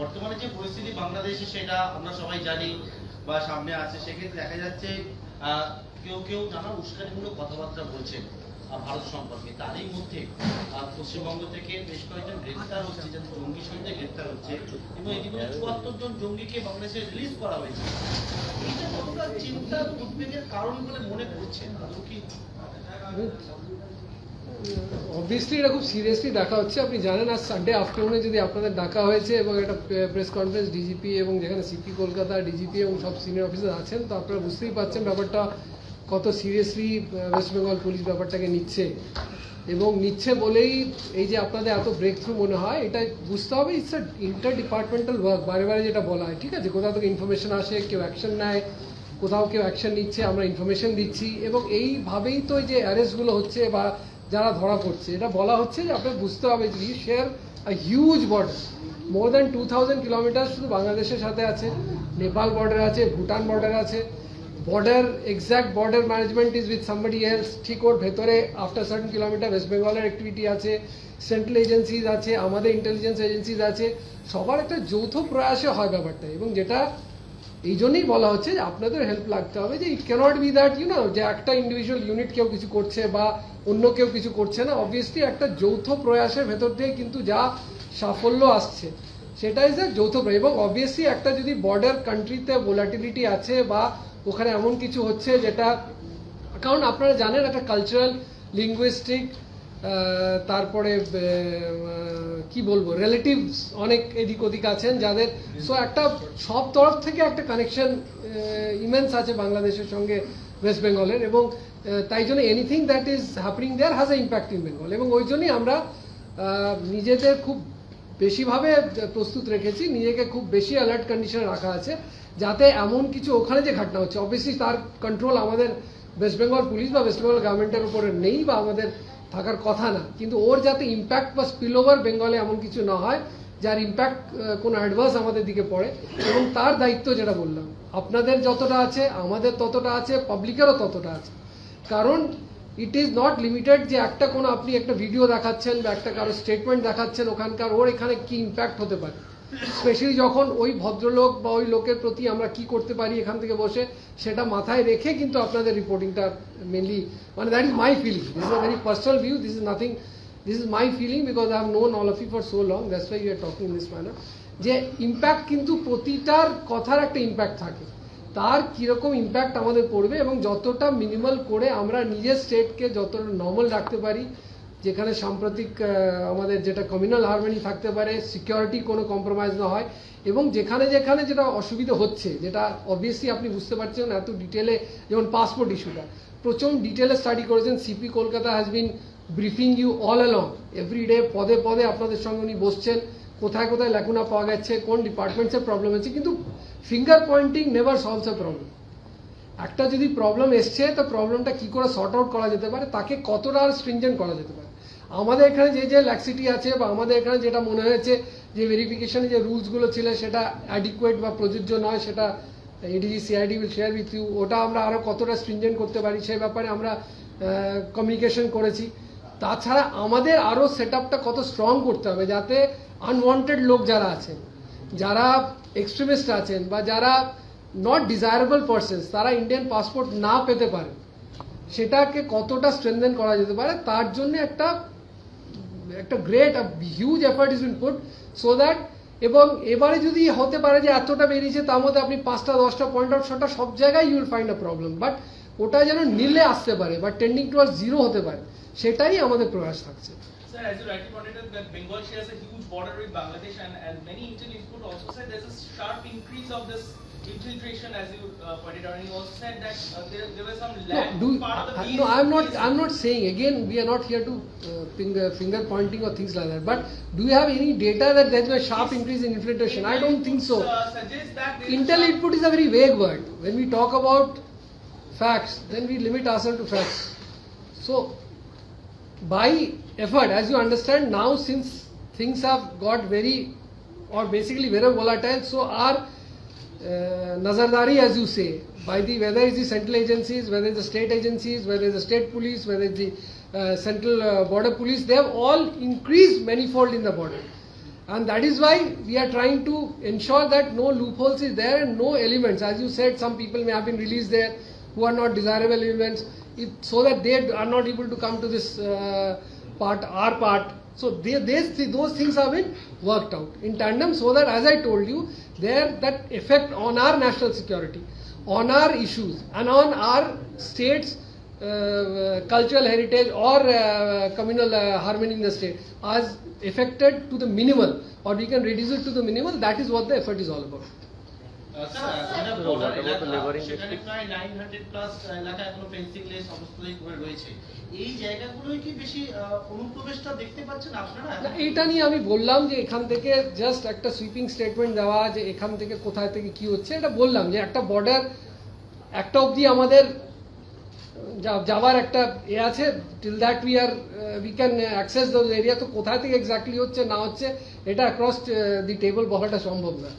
বর্তমানে যে পরিস্থিতি বাংলাদেশে, সেটা আমরা সবাই জানি বা সামনে আছে, সেক্ষেত্রে দেখা যাচ্ছে কেউ কেউ নানা উস্কানিমূলক কথাবার্তা বলছেন ভারত সম্পর্কে। তারই মধ্যে পশ্চিমবঙ্গ থেকে বেশ কয়েকজন গ্রেপ্তার হচ্ছে যাদের জঙ্গি সহিতে গ্রেপ্তার হচ্ছে, এবং ইতিমধ্যে চুয়াত্তর জন জঙ্গিকে বাংলাদেশে রিলিজ করা হয়েছে। এইটা কতটা চিন্তা উদ্বেগের কারণ বলে মনে করছেন? কি অবভিয়াসলি এটা খুব সিরিয়াসলি দেখা হচ্ছে। আপনি জানেন, আজ সানডে আফটারনুনে যদি আপনাদের ডাকা হয়েছে এবং একটা প্রেস কনফারেন্স ডিজিপি এবং যেখানে সিপি কলকাতা ডিজিপি এবং সব সিনিয়র অফিসার আছেন, তো আপনারা বুঝতেই পারছেন ব্যাপারটা কত সিরিয়াসলি ওয়েস্ট বেঙ্গল পুলিশ ব্যাপারটাকে নিচ্ছে। এবং নিচ্ছে বলেই এই যে আপনাদের এত ব্রেক থ্রু মনে হয় এটা বুঝতে হবে। It's a inter departmental work বারে বারে যেটা বলা হয়, ঠিক আছে? কোথাও থেকে ইনফরমেশন আসে, কেউ অ্যাকশন নেয়, কোথাও কেউ অ্যাকশন নিচ্ছে, আমরা ইনফরমেশন দিচ্ছি। এবং এইভাবেই তো এই যে অ্যারেস্টগুলো হচ্ছে বা যারা ধরা পড়ছে। এটা বলা হচ্ছে যে আপনার বুঝতে হবে যে share a huge border more than two thousand kilometre শুধু বাংলাদেশের সাথে আছে, নেপাল বর্ডার আছে, ভুটান বর্ডার আছে। Border exact border management is with somebody else ঠিক ওর ভেতরে আফটার সার্টেন কিলোমিটার ওয়েস্ট বেঙ্গলের অ্যাক্টিভিটি আছে সেন্ট্রাল এজেন্সিজ আছে, আমাদের ইন্টেলিজেন্স এজেন্সিজ আছে। সবার একটা যৌথ প্রয়াসে হয় ব্যাপারটা। এবং যেটা এই জন্যই বলা হচ্ছে যে আপনাদের হেল্প লাগতে হবে যে it can't be that you know যে একটা ইন্ডিভিজুয়াল ইউনিট কেউ কিছু করছে বা অন্য কেউ কিছু করছে না। অবভিয়াসলি একটা যৌথ প্রয়াসের ভেতর দিয়ে কিন্তু যা সাফল্য আসছে, সেটা ইজ যৌথ এবং অবভিয়াসলি একটা যদি বর্ডার কান্ট্রিতে ভোলাটিলিটি আছে বা ওখানে এমন কিছু হচ্ছে যেটা, কারণ আপনারা জানেন একটা কালচারাল লিঙ্গুইস্টিক তারপরে কি বলব রিলেটিভস অনেক এদিক ওদিক আছেন যাদের সো একটা সব তরফ থেকে একটা কানেকশন ইমেন্স আছে বাংলাদেশের সঙ্গে ওয়েস্ট বেঙ্গলের এবং তাই জন্য anything that is happening there has a impact in Bengal এবং ওই জন্যই আমরা নিজেদের খুব বেশিভাবে প্রস্তুত রেখেছি, নিজেকে খুব বেশি অ্যালার্ট কন্ডিশনে রাখা আছে, যাতে এমন কিছু ওখানে যে ঘটনা হচ্ছে অবভিয়াসলি তার কন্ট্রোল আমাদের ওয়েস্ট বেঙ্গল পুলিশ বা ওয়েস্ট বেঙ্গল গভর্নমেন্টের উপরে নেই বা আমাদের থাকার কথা না। কিন্তু ওর যাতে ইম্প্যাক্ট বা স্পিল ওভার বেঙ্গলে এমন কিছু না হয়, যার ইম্প্যাক্ট কোনো অ্যাডভার্স আমাদের দিকে পড়ে, এবং তার দায়িত্ব যেটা বললাম, আপনাদের যতটা আছে, আমাদের ততটা আছে পাবলিকেরও ততটা আছে। কারণ ইট ইজ নট লিমিটেড যে একটা কোনো আপনি একটা ভিডিও দেখাচ্ছেন বা একটা কারও স্টেটমেন্ট দেখাচ্ছেন, ওখানকার ওর এখানে কি ইম্প্যাক্ট হতে পারে। স্পেশালি যখন ওই ভদ্রলোক বা ওই লোকের প্রতি আমরা কি করতে পারি এখান থেকে বসে, সেটা মাথায় রেখে কিন্তু আপনাদের রিপোর্টিংটা মেনলি মানে that is my feeling this is a very personal view this is nothing this is my feeling because I have known all of you for so long that's why you are talking this manner যে impact কিন্তু প্রতিটার কথার একটা impact থাকে। তার কীরকম impact আমাদের পড়বে এবং যতটা মিনিমাল করে আমরা নিজের স্টেটকে যতটা নর্মাল রাখতে পারি যেখানে সাম্প্রতিক আমাদের যেটা কমিউনাল হারমোনি থাকতে পারে সিকিউরিটি কোনো কম্প্রোমাইজ না হয়, এবং যেখানে যেখানে যেটা অসুবিধা হচ্ছে, যেটা অবভিয়াসলি আপনি বুঝতে পারছেন এত ডিটেলে যেমন পাসপোর্ট ইস্যুটা প্রচুর ডিটেলে স্টাডি করেছেন CP Kolkata has been briefing you all along everyday পদে পদে আপনাদের সঙ্গে উনি বসছেন, কোথায় কোথায় লেখুনা পাওয়া গেছে, কোন ডিপার্টমেন্টসের প্রবলেম হচ্ছে, কিন্তু finger pointing never solves a problem একটা যদি প্রবলেম এসছে, তো প্রবলেমটা কি করে সর্ট আউট করা যেতে পারে, তাকে কতটা আর স্ট্রিনজেন্ট করা যেতে পারে? আমাদের এখানে যে যে ল্যাক্সিটি আছে বা আমাদের এখানে যেটা মনে হয়েছে যে ভেরিফিকেশনে যে রুলসগুলো ছিল সেটা অ্যাডিকুয়েট বা প্রযোজ্য নয়, সেটা ADG CID will share with you ওটা আমরা আরও কতটা স্ট্রিনজেন্ট করতে পারি সেই ব্যাপারে আমরা কমিউনিকেশন করেছি। তাছাড়া আমাদের আরও সেট কত স্ট্রং করতে হবে যাতে আনওয়ান্টেড লোক যারা আছেন, যারা এক্সট্রিমিস্ট আছেন বা যারা নট ডিজায়ারেবল পার্সনস তারা ইন্ডিয়ান পাসপোর্ট না পেতে পারে, সেটাকে কতটা স্ট্রেনদেন করা যেতে পারে, তার জন্য একটা একটা great huge effort is been put so that এবং এবারে যদি হতে পারে যে এতটা বেরিয়েছে, তার মধ্যে আপনি পাঁচটা, দশটা পয়েন্ট আউট শটটা সব জায়গায় you'll find a problem but ওটা যেন নিলে আসতে পারে, বা টেন্ডিং টু জিরো হতে পারে, সেটাই আমাদের প্রয়াস থাকছে। Infiltration, as you uh, pointed out. And you also said that uh, there, there was some No, do, part of the I- no, I'm not. I'm not saying again. We are not here to uh, finger finger pointing or things like that. But do you have any data that there's a sharp increase in infiltration? I don't think so. Uh, suggest that Intel input is a very vague word. When we talk about facts, then we limit ourselves to facts. So, by effort, as you understand, now since things have got very, or basically very volatile, so our uh, nazardari, as you say, by the whether it's the central agencies, whether it's the state agencies, whether it's the state police, whether it's the uh, central uh, border police, they have all increased manifold in the border. And that is why we are trying to ensure that no loopholes is there and no elements. As you said, some people may have been released there who are not desirable elements, it, so that they are not able to come to this uh, part, our part. So they, those things have been worked out in tandem, so that as I told you, there that effect on our national security, on our issues, and on our states uh, cultural heritage or uh, communal uh, harmony in the state as affected to the minimal or we can reduce it to the minimal. That is what the effort is all about ah, sir, যেটা So border what about the এলাকা, neighboring সেখানে districts? প্রায় 900 plus এলাকা এখনও fencing less অবস্থায় করে রয়েছে। এই জায়গাগুলোই কি বেশি অনুপ্রবেশটা দেখতে পাচ্ছেন আপনারা? না, নিয়ে আমি বললাম যে এখান থেকে জাস্ট একটা সুইপিং স্টেটমেন্ট দেওয়া যে এখান থেকে কোথায় থেকে কি হচ্ছে এটা বললাম যে একটা বর্ডার একটা অবধি আমাদের যাওয়ার একটা এ আছে till that we are we can access those area তো কোথায় থেকে এক্স্যাক্টলি হচ্ছে না হচ্ছে এটা অ্যাক্রস দি টেবল বলাটা সম্ভব না।